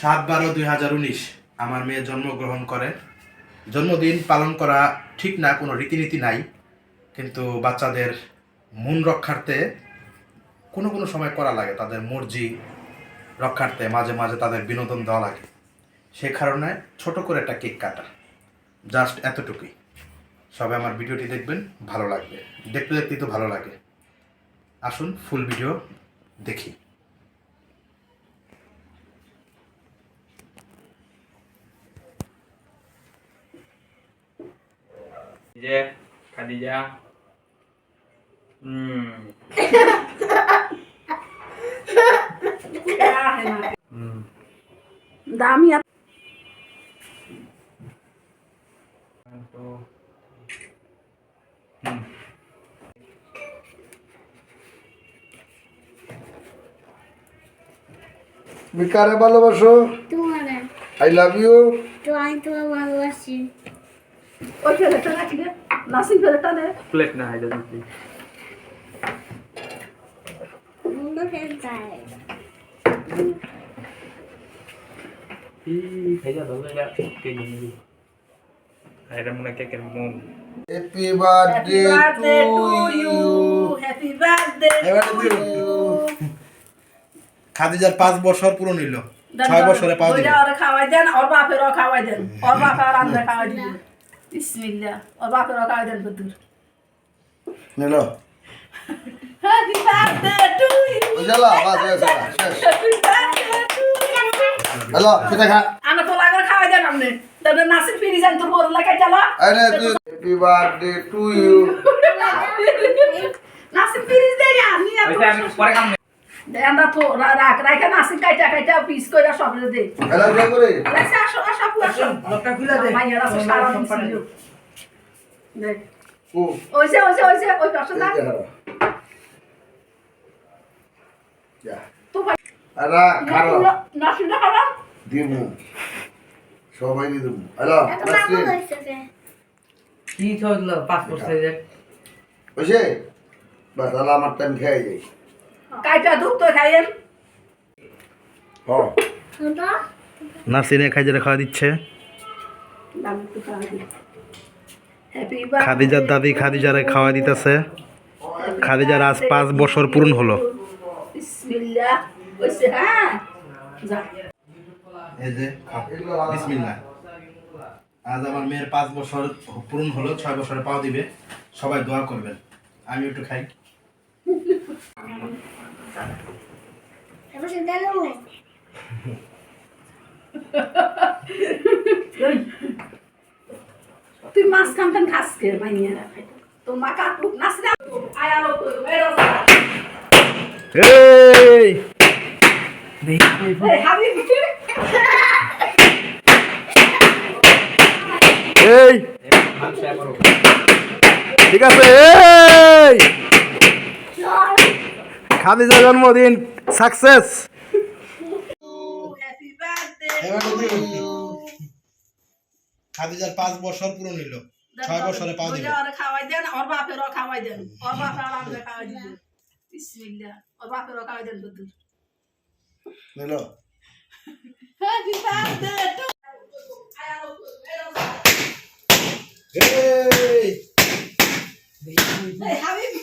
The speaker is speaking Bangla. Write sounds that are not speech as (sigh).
সাত বারো দুই হাজার উনিশ আমার মেয়ে জন্মগ্রহণ করে। জন্মদিন পালন করা ঠিক না, কোনো রীতিনীতি নাই। কিন্তু বাচ্চাদের মন রক্ষার্থে কোনো কোনো সময় করা লাগে, তাদের মর্জি রক্ষার্থে মাঝে মাঝে তাদের বিনোদন দেওয়া লাগে। সে কারণে ছোট করে একটা কেক কাটা, জাস্ট এতটুকুই। সবাই আমার ভিডিওটি দেখবেন, ভালো লাগবে। দেখতে দেখতেই তো ভালো লাগে। আসুন, ফুল ভিডিও দেখি। যে খাদিজা হুম দামি এত তো হুম বিকারে ভালোবাসো তোমার আই লাভ ইউ তো আমি তোমার ভালোবাসি ওই ফেলেটা রে নাসিং ফেলেটা নে প্লেট না মুন্ডু ধরে কে জানি মনে কেকের মোম খাদিজার পাঁচ বছর পুরো নিল ছয় বছরে পাও দিল। ওরে খাওয়াই দেন ওর বাপেরও খাওয়াই দেন। ওর বাপের খাওয়াই দিবেন বিসমিল্লাহ। ওর (laughs) বাপেরও খাওয়াই দেন বুতুর নিলো হ্যাপি বার্থডে টু হয়ে আমরা তো রাখ রাখা নাসির কাইটা কাইটা পিস কইরা সব দে। হ্যালো কে করে? আচ্ছা আসো আসো আসো লোকটা খুলে দে। মাইয়ারা তো সারা দিন ছিল। দেখ ও। ওইসে ওইসে ওইসে ওই পাশে না যা তো ভাই আরা খারো। নাসিরটা খারাপ দিমু সবাই দি দিমু যে। কি চলল পাসপোর্ট সাইজের? বুঝে বাস আলা আমার টাইম খেয়ে যাই। কাইটা দুধ তো খাইয়েন। হ্যাঁ। নার্সিনে খাদিজা খাওয়া দিচ্ছে। দাম একটু খাওয়া দিই হ্যাপি খাদিজার দাদি খাদিজারে খাওয়া দিতেছে। খাদিজার আজ পাঁচ বছর পূরণ হলো। হ্যাঁ। এই যে বিসমিল্লাহ। আজ আমার মেয়ের পাঁচ বছর পূরণ হলো ছয় বছরে পাও দিবে। সবাই দোয়া করবেন। আমি একটু খাই। তুই মাছ কামটান খাস কে মাইয়া তো মা কাটুক নাচ না আয়ালো তো বেরো এই এই ঠিক আছে এই খাদিজা জন্মদিন সাকসেস হ্যাপি খাদিজার পাঁচ বছর পূরণ হইল। ছয় বছরে দিবে ওরে খাওয়াই দেন ওর বাপেরও খাওয়াই দেন। ওর বাপের আমরা খাওয়াই দিবেন বিসমিল্লাহ ওর বাপেরও খাওয়াই দেন বুদ্ধুর নিলো। হ্যাপি বার্থডে টু তো বেরো এই এই হাবিবি